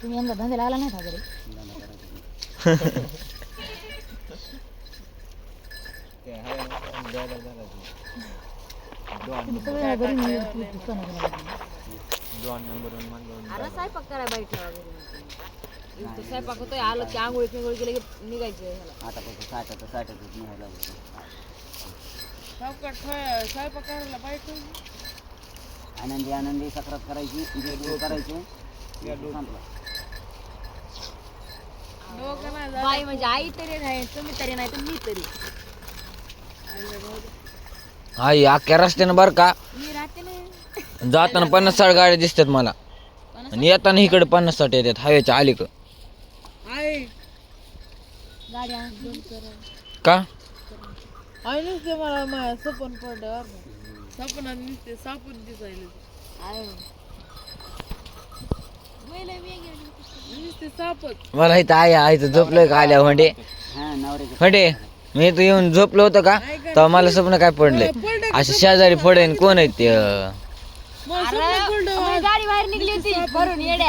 तुम्ही यंदा धंदे लागला नाही का घरी स्वयंपाक करायला इथं स्वयंपाक होतोय आलं की आंघोळी पिंगोळी गेले की निघायचं ह्याला आता कसं साठत साठतच नाही लागलं आनंदी आनंदी सक्रात करायची करायचे संपलं. बाई म्हणजे आई तरी नाही तुम्ही तरी नाही तर मी तरी. आई अख्ख्या रस्त्यानं बरं का? मी राहते ना. जाताना पन्नास साठ गाड्या दिसतात मला. आणि येताना इकडे पन्नास साठ येतात हवेच्या अलीकडं. गाड्या दोन कर. का? आई नुसते मला माझ्या सपन पडलं सपनात नुसते सापून दिसायले. आहे नुसते सापच मला इथं आई आईचं झोपलोय का आल्या म्हणजे हा म्हणजे मी तू येऊन झोपलो होतो का? तेव्हा मला स्वप्न काय पडलंय? असे शेजारी पडेन कोण आहेत ते? बाहेर निघली होती. भरून येड्या.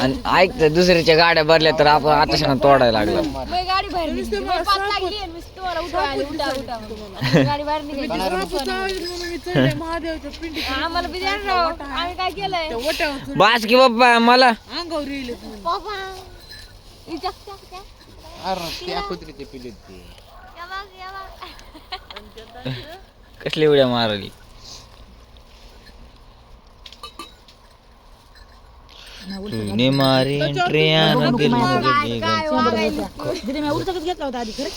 आणि ऐकतं दुसऱ्याच्या गाड्या भरल्या तर आपण आता तोडायला लागलं. मग गाडी बाहेर निघली. मग पाच लागली आणि मी तुम्हाला उठवा आली. उठा उठा म्हणून. गाडी बाहेर निघायची म्हणून मी चढले महादेवच्या पिंडी आम्हाला बी द्या ना राव. आम्ही काय केलंय? वट्यावर चढ- बास की बाप्पा मला. बाबा. या बघ, या बघ. कसली उड्या मारली. तूने मारी दिदी मी उलचा घेतला होता आधी खरं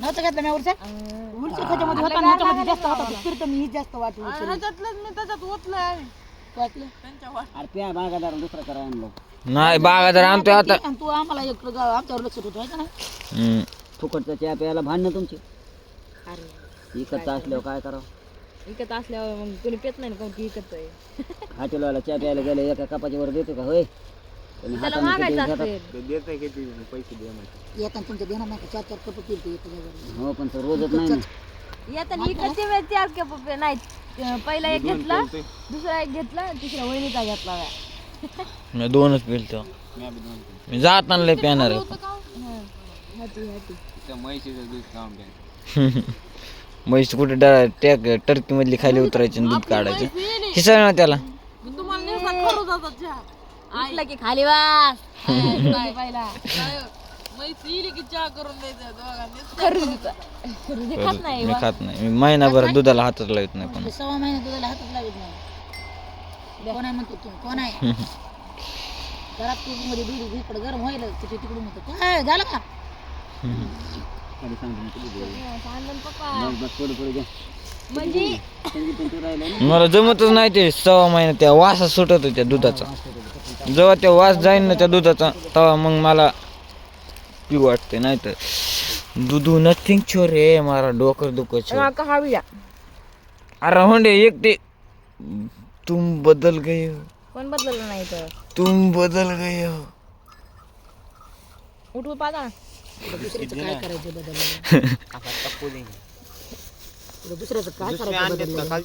नव्हतं घेतला मी उलचा उलचा त्याच्यामध्ये होता ना ह्याच्यामध्ये जास्त होता. फिरतो मी जास्त वाटू ह्याच्यातलंच मी त्याच्यात ओतलंय वाटलं? त्यांच्या वाट अरे प्या बागादार दुसरं करा आणलं. नाही बागादार आणतोय आता आणि तू आम्हाला एक आमच्यावर लक्ष ठेवतो आहे का नाही? हम्म. फुकटचं चहा प्यायला भांडणं तुमची. अरे इकडचं असल्यावर काय करावं? विकत असल्यावर मग कोणी पेत नाही ना कोण की विकत आहे हॉटेलवाला चहा प्यायला गेले एका कपाच्या वर देतो का? होय. त्याला हाताने किती मागायचं घेतात. असेल येताना तुमच्या देणार नाही चार चार कप. हो पण तो रोजच नाही ना. येताना इकडचे वेळ चार अं, पहिला एक घेतला दुसरा एक घेतला तिसरा वहिनीचा घेतला बाया. मी दोनच पिलतो. मी आहे. हाती हाती. म्हैस कुठे डा- टॅक टर्की मधली खाली उतरायची आणि दूध काढायचं. हिसळ ना त्याला. मी तुम्हाला नेसा खरं जातात चहा उठला की खाली वास पहिला मैस येईल की चहा करून द्यायचा? दोघांनी खात नाही मी खात नाही. मी महिनाभर दुधाला हातच लावत नाही पण सव्वा महिना तुझ्याला हातच लावित नाही. कोण आहे म्हणतो तू? कोण आहे? घरात तू मध्ये दूध इकडे गरम व्हायला तिथे तिकडून म्हणतो काय झालं का? खाली म्हणजे? संगीत मला जमतच नाही ते सव्वा महिना त्या वासा सुटत त्या दुधाचा. जेव्हा ते वास जाईन ना त्या दुधाचा तेव्हा मग मला पिऊ वाटते नाही तर दुधू नथिंग छोरे मारा डोकर हवी अरे होंडे एक ते तुम बदल गए हो. कोण बदललं नाही तर? तुम बदल गए हो. उठू पाहा दुसऱ्याचं काय करायचं बदललं? तुला दुसऱ्याचं काय करायचं बदललं?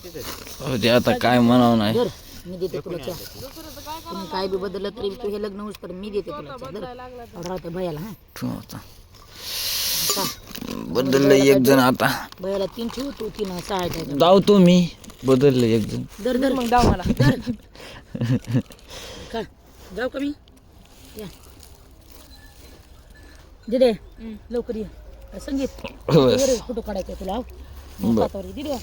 ते. आता काय म्हणावं नाही. मी देते तुला तुम्ही काय बी बदललं? तरी तू हे लग्न होऊस तर मी देते तुला राहते भयाला हा. बदललं एक जण आता. भयाला तीन ठेवू तू तीन सहा आहे धावतो मी. बदललं एक जण. दर दर मग जाऊ मला. काय जाऊ का मी? या. दिदे लवकर ये. संगीत. फोटो काढायचा तुला. हातावर. दिदे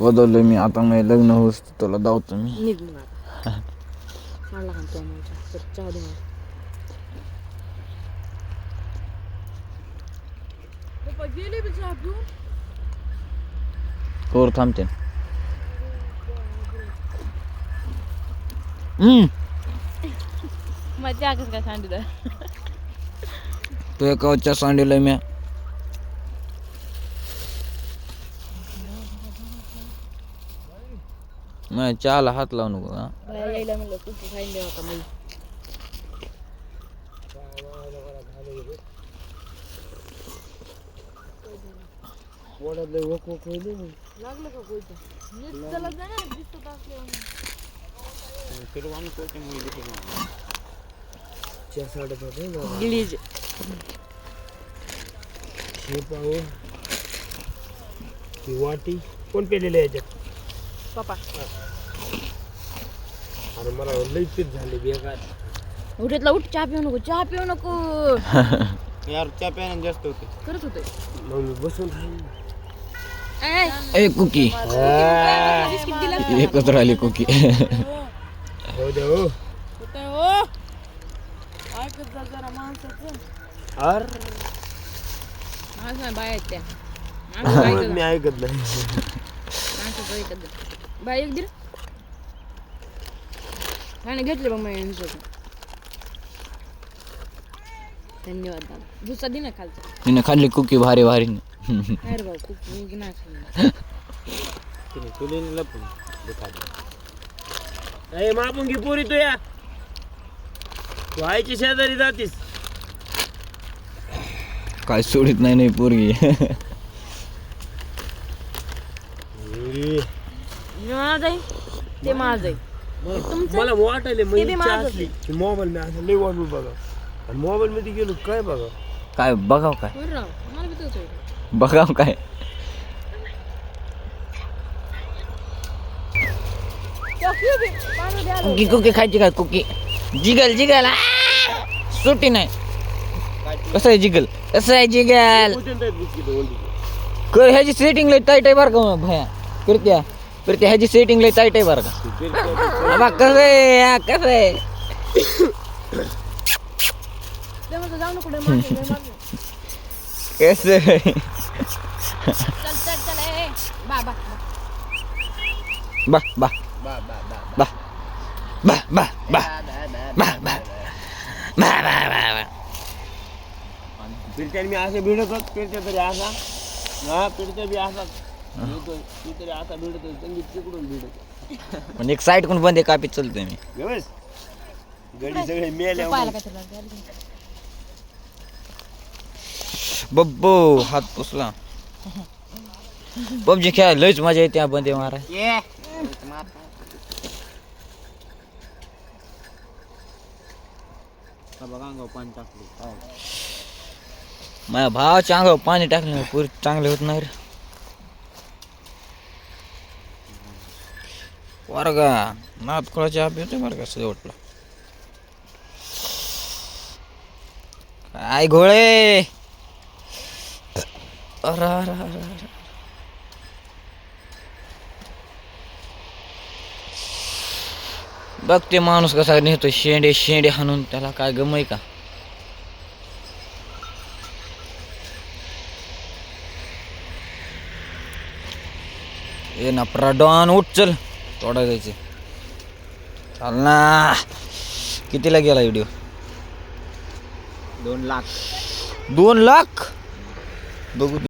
बदललं मी. आता मी लग्न होस तुला धावतो मी. निघ मग आता. चहा दे मला. थांबते. हम्म. मजा कसं काय सांडलं तुझ्या कवच्या सांडलं म्या मग चहाला हात लावू नको हा. यायला म्हणलं कुठे खाईन देवा का मी. ओढातलं वक वक लागलं का कोयचं नीट चला जाणार दिसतो असल्यावर गिळीज वाटी कोण पेलेले याच्यात? पप्पा. अरे मला लई पीठ झाले बेकार. उठेतला उठ चहा पिऊ नको चहा पिऊ नको. यार त्या प्यानं जास्त होते. करत होते मग मी बसून राहीन ए. कुकी. बिस्किट दिला एकत्र आली कुकी. हो दे हो हो. ऐकत जा जरा माणसाचं. अर नाही बाया आहेत त्या. मी ऐकत नाही. ऐकत जा. बाई एक दिल आणि घेतले बघ मी धन्यवाद दादा. दुसरा दिन खालचा. तिने खाल्ली कुकी भारी भारी. अरे भाऊ खूप मी नाही खाल्लं. लपून ए मापून घे पोरी तू या. तू आईची शेजारी जातीस. काय सोडित नाही नाही पोरगी. माझं आहे. ते माझं आहे. मला वाटायले असली. मोबाईल मी असं लई वाटू बघा. आणि मोबाईल मध्ये गेलो काय बघा? काय बघाव काय? बरं राव मला बी तसंच वाटतं. बघाव काय? कुकी कुकी खायची काय कुकी? जिगल जिगल, आ! सुट्टी नाही. कसं आहे जिगल? कसं आहे जिगल? कर, ह्याची सेटिंग लय टाईट आहे बरं का, भया. करत्या करत्या ह्याची सेटिंग लय टाईट आहे बरं का. बाबा, कसं आहे? कसं आहे? चल ए बा. बा बा बा बा बा. पिढत्या मी असं भिडतच पिढत्या तरी असा. हा पिढत्या बी असाच तरी असा भिडतो त्यांनी तिकडून भिडत पण एक साईड कोण बंद कापीत चलतोय मी. व्यवस्थ. गडी सगळे मेले बब्बो हात पुसला. पबजी खेळा लयच मजा येते बंदे ते मारा बघा अंगावर पाणी टाकलं काय माझ्या भावाच्या अंगावर पाणी टाकलं पुरी चांगले होत नाही रे वर्गा नात खोळाची आप येते बरं का शेवटला काय घोळे? अरे अरे अरे अरे. बघ ते माणूस कसा नेतो शेंडे शेंडे हाणून त्याला काय गमय का? ए ना प्रडॉन उठ चल. तोडा जायचे चाल ना. कितीला गेला व्हिडिओ दोन लाख. दोन लाख? बघू.